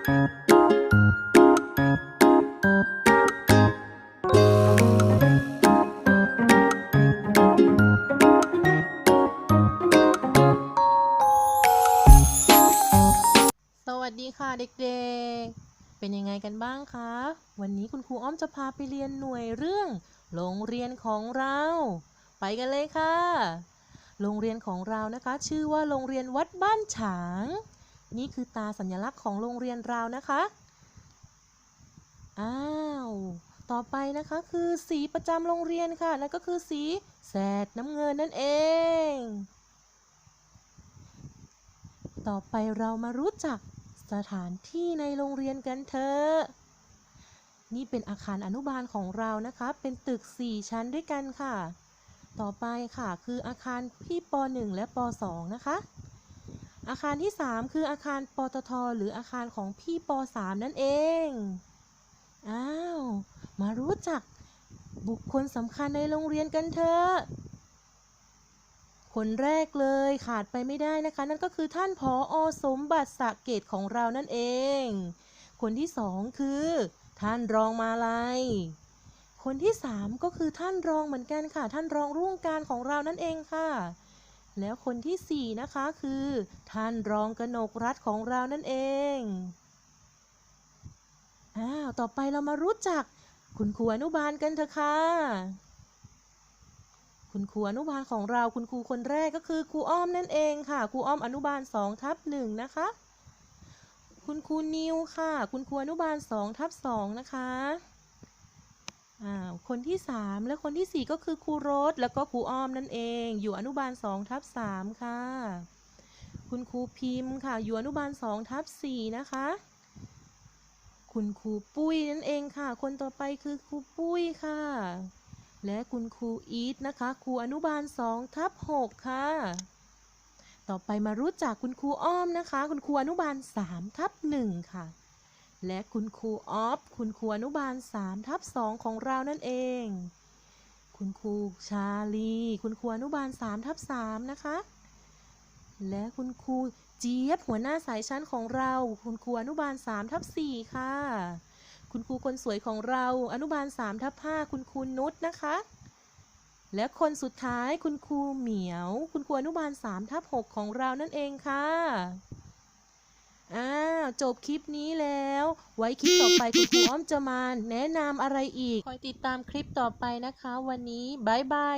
สดีค่ะเด็กๆ เป็นยังไงกันบ้างคะ วันนี้คุณครูอ้อมจะพาไปเรียนหน่วยเรื่อง โรงเรียนของเรา ไปกันเลยค่ะ โรงเรียนของเรานะคะ ชื่อว่าโรงเรียนวัดบ้านฉาง นี่คือตาสัญลักษณ์ของโรงเรียนเรานะคะ อ้าว ต่อไปนะคะคือสีประจำโรงเรียนค่ะ นั่นก็คือสีแสดน้ำเงินนั่นเอง ต่อไปเรามารู้จักสถานที่ในโรงเรียนกันเถอะ นี่เป็นอาคารอนุบาลของเรานะคะ เป็นตึก 4 ชั้นด้วยกันค่ะ ต่อไปค่ะคืออาคารพี่ป .1 และป .2 นะคะ อาคารที่ 3 คืออาคารปตทหรืออาคารของพี่ป .3 นั่นเอง อ้าว มารู้จักบุคคลสำคัญในโรงเรียนกันเถอะคนแรกเลยขาดไปไม่ได้นะคะ นั่นก็คือท่านผออสมบัติสะเกตของเรานั่นเอง คนที่สองคือ ท่านรองมาลัย คนที่สามก็คือท่านรองเหมือนกันค่ะ ท่านรองรุ่งการของเรานั่นเองค่ะ แล้วคนที่สี่นะคะคือ ท่านรองกนกรัฐของเรานั่นเอง อ้าว ต่อไปเรามารู้จักคุณครูอนุบาลกันเถอะค่ะ คุณครูอนุบาลของเราคุณครูคนแรกก็คือครูอ้อมนั่นเองค่ะ ครูอ้อมอนุบาล2ทับหนึ่งนะคะ คุณครูนิวค่ะ คุณครูอนุบาล2ทับสองนะคะ คนที่ 3 และคนทีสี่ 4 ก็คือครูรสแล้วก็ครูอ้อมนั่นเอง อยู่อนุบาล2ทับสามค่ะ คุณครูพิมพ์ค่ะ อยู่อนุบาล2ทับสี่นะคะ คุณครูปุ้ยนั่นเองค่ะ คนต่อไปคือครูปุ้ยค่ะ และคุณครูอีทนะคะ ครูอนุบาล2ทับ6ค่ะ ต่อไปมารู้จักคุณครูอ้อมนะคะ คุณครูอนุบาล3ทับ1ค่ะ และคุณครูออฟ คุณครูอนุบาล3ทับ2ของเรานั่นเอง คุณครูชาลี คุณครูอนุบาล3ทับ3นะคะ และคุณครูเจี๊ยบหัวหน้าสายชั้นของเรา คุณครูอนุบาล3ทับ4ค่ะ คุณครูคนสวยของเรา อนุบาล3ทับ5คุณครูนุชนะคะ และคนสุดท้ายคุณครูเหมียว คุณครูอนุบาล3ทับ6ของเรานั่นเองค่ะ อ้าวจบคลิปนี้แล้ว ไว้คลิปต่อไปคุณครูอ้อมจะมาแนะนำอะไรอีก คอยติดตามคลิปต่อไปนะคะ วันนี้บายบาย